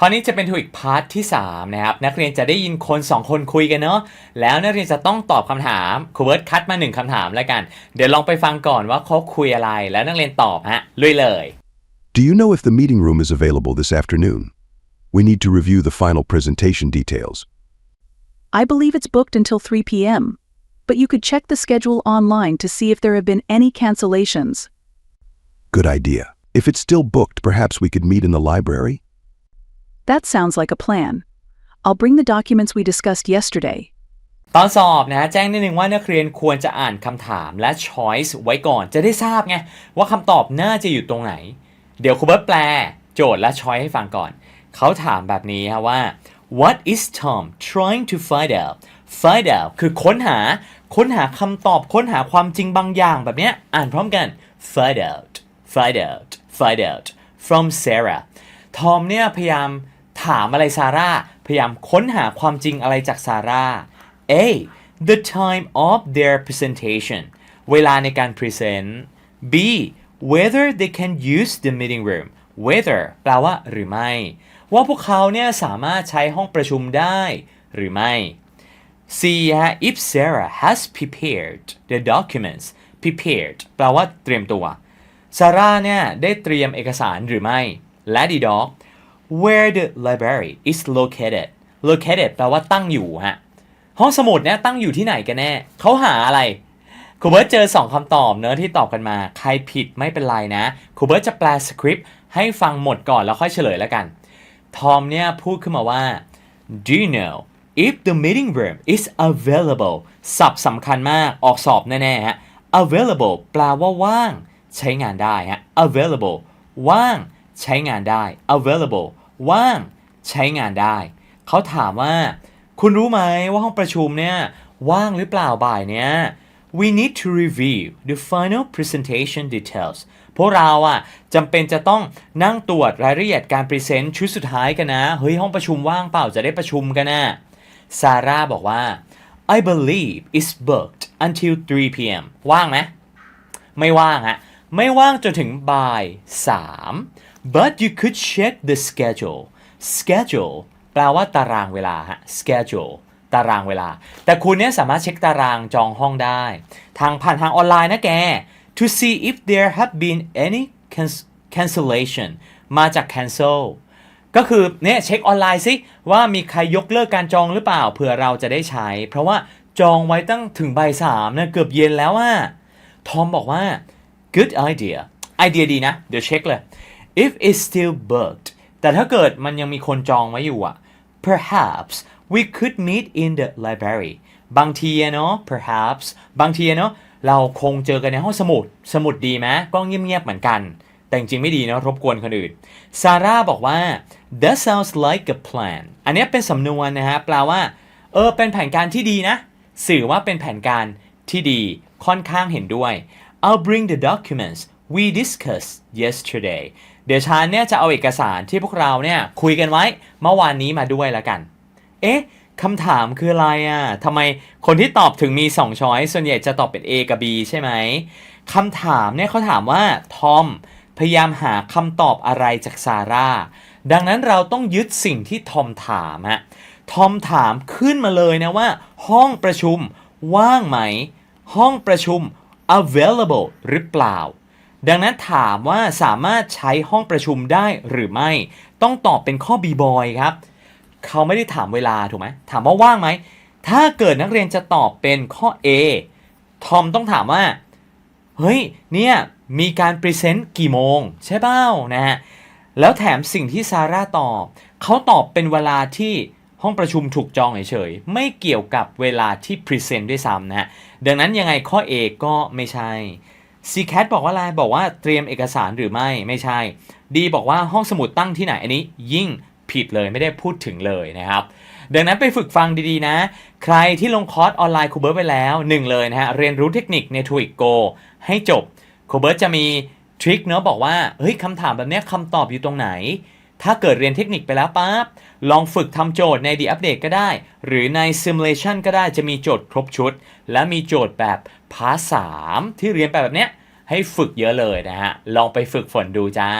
คราวนี้จะเป็นทวิกพาร์ทที่3นะครับนักเรียนจะได้ยินคน 2 คนคุยกันเนาะแล้วนักเรียนจะต้องตอบคำถามครูเบิร์ตคัดมา 1คำถามแล้วกัน เดี๋ยวลองไปฟังก่อนว่าเขาคุยอะไรแล้วนักเรียนตอบฮะลุยเลย Do you know if the meeting room is available this afternoon? We need to review the final presentation details. I believe it's booked until 3 p.m., but you could check the schedule online to see if there have been any cancellations. Good idea. If it's still booked, perhaps we could meet in the library? That sounds like a plan. I'll bring the documents we discussed yesterday. ตอนสอบนะ แจ้งนิดนึงว่านักเรียนควรจะอ่านคำถามและ choice ไว้ก่อนจะได้ทราบไง ว่าคำตอบน่าจะอยู่ตรงไหน เดี๋ยวครูเบิร์ตแปล โจทย์และ choice ให้ฟังก่อน เขาถามแบบนี้ฮะว่า what is Tom trying to find out find out คือค้นหา ค้นหาคำตอบค้นหาความจริงบางอย่างแบบเนี้ยอ่านพร้อมกัน find out find out find out from Sarah ทอมเนี่ยพยายาม ถามอะไรซาร่า พยายามค้นหาความจริงอะไรจากซาร่า A the time of their presentation เวลาในการ present B whether they can use the meeting room whether แปลว่าหรือไม่ ว่าพวกเขาเนี่ยสามารถใช้ห้องประชุมได้หรือไม่ C ฮะ if Sarah has prepared the documents prepared แปลว่าเตรียมตัวซาร่าเนี่ยได้เตรียมเอกสารหรือไม่ และดีด็อก where the library is located located แปลว่าตั้งอยู่ฮะ ห้องสมุดเนี่ยตั้งอยู่ที่ไหนกันแน่ เขาหาอะไรครูเบิร์ตเจอ 2คำตอบเนอะที่ตอบกันมา ใครผิดไม่เป็นไรนะครูเบิร์ตจะแปลสคริปต์ให้ฟังหมดก่อนแล้วค่อยเฉลยแล้วกัน ทอมเนี่ยพูดขึ้นมาว่า do you know if the meeting room is available ศัพท์สำคัญมาก ออกสอบแน่ๆฮะ available แปลว่าว่าง ใช้งานได้ฮะ available ว่าง ใช้งานได้ available ว่างใช้งานได้ เขาถามว่า คุณรู้ไหมว่าห้องประชุมเนี่ย ว่างหรือเปล่าบ่ายเนี้ย we need to review the final presentation details พวกเราอะจำเป็นจะต้องนั่งตรวจรายละเอียดการพรีเซนต์ชุดสุดท้ายกันนะ เฮ้ย ห้องประชุมว่างเปล่าจะได้ประชุมกันนะซาร่าบอกว่า I believe it's booked until 3 p.m. ว่างไหมไม่ว่างฮะ ไม่ว่างจนถึงบ่าย 3 but you could check the schedule schedule แปลว่าตารางเวลาฮะ schedule ตารางเวลา แต่คุณเนี่ยสามารถเช็คตารางจองห้องได้ ทางผ่านทางออนไลน์นะแก to see if there have been any cancellation มาจาก cancel ก็คือเนี่ยเช็คออนไลน์สิว่ามีใครยกเลิกการจองหรือเปล่าเผื่อเราจะได้ใช้ เพราะว่าจองไว้ตั้งถึงบ่ายสามนะเกือบเย็นแล้วอะทอมบอกว่า good idea ไอเดียดีนะ เดี๋ยวเช็คเลย if it's still booked แต่ถ้าเกิดมันยังมีคนจองไว้อยู่อะ perhaps we could meet in the library บางทีเนาะ perhaps บางทีเนาะเราคงเจอกันในห้องสมุด สมุดดีไหมก็เงียบๆเหมือนกัน แต่จริงไม่ดีเนาะรบกวนคนอื่น ซาร่าบอกว่า that sounds like a plan อันนี้เป็นสำนวนนะฮะแปลว่า เออ เป็นแผนการที่ดีนะ สื่อว่าเป็นแผนการที่ดี ค่อนข้างเห็นด้วย I'll bring the documents we discussed yesterday เดี๋ยวฉันเนี่ยจะเอาเอกสารที่พวกเราเนี่ยคุยกันไว้เมื่อวานนี้มาด้วยแล้วกัน เอ๊ะคำถามคืออะไรอะทำไมคนที่ตอบถึงมี2ช้อยส่วนใหญ่จะตอบเป็น A กับ B ใช่ไหมคำถามเนี่ยเขาถามว่า ทอมพยายามหาคำตอบอะไรจากซาร่า ดังนั้นเราต้องยึดสิ่งที่ทอมถามฮะ ทอมถามขึ้นมาเลยนะว่า ห้องประชุมว่างไหม ห้องประชุม available หรือเปล่า ดังนั้นถามว่าสามารถใช้ห้องประชุมได้หรือไม่ ต้องตอบเป็นข้อ B boy ครับ เขาไม่ได้ถามเวลาถูกไหมถามว่าว่างไหม ถ้าเกิดนักเรียนจะตอบเป็นข้อ A ทอมต้องถามว่า เฮ้ย เนี่ย มีการพรีเซนต์กี่โมง ใช่เปล่านะฮะ แล้วแถมสิ่งที่ซาร่าตอบ เขาตอบเป็นเวลาที่ห้องประชุมถูกจองเฉยๆ ไม่เกี่ยวกับเวลาที่พรีเซนต์ด้วยซ้ำนะฮะ ดังนั้นยังไงข้อ A ก็ไม่ใช่ ซีแคทบอกว่าอะไรบอกว่าเตรียมเอกสารหรือไม่ไม่ใช่ ดีบอกว่าห้องสมุดตั้งที่ไหนอันนี้ยิ่งผิดเลยไม่ได้พูดถึงเลยนะครับ ดังนั้นไปฝึกฟังดีๆนะ ใครที่ลงคอร์สออนไลน์คูเบิร์ตไปแล้วหนึ่งเลยนะฮะเรียนรู้เทคนิคในทวิกโกให้จบคูเบิร์ตจะมีทริคเนาะบอกว่าเฮ้ยคำถามแบบเนี้ยคำตอบอยู่ตรงไหน ถ้าเกิดเรียนเทคนิคไปแล้วปั๊บลองฝึกทำโจทย์ใน The Update ก็ได้ หรือใน Simulation ก็ได้จะมีโจทย์ครบชุด และมีโจทย์แบบพาร์ท3ที่เรียนไปแบบเนี้ยให้ฝึกเยอะเลยนะฮะ ลองไปฝึกฝนดูจ้า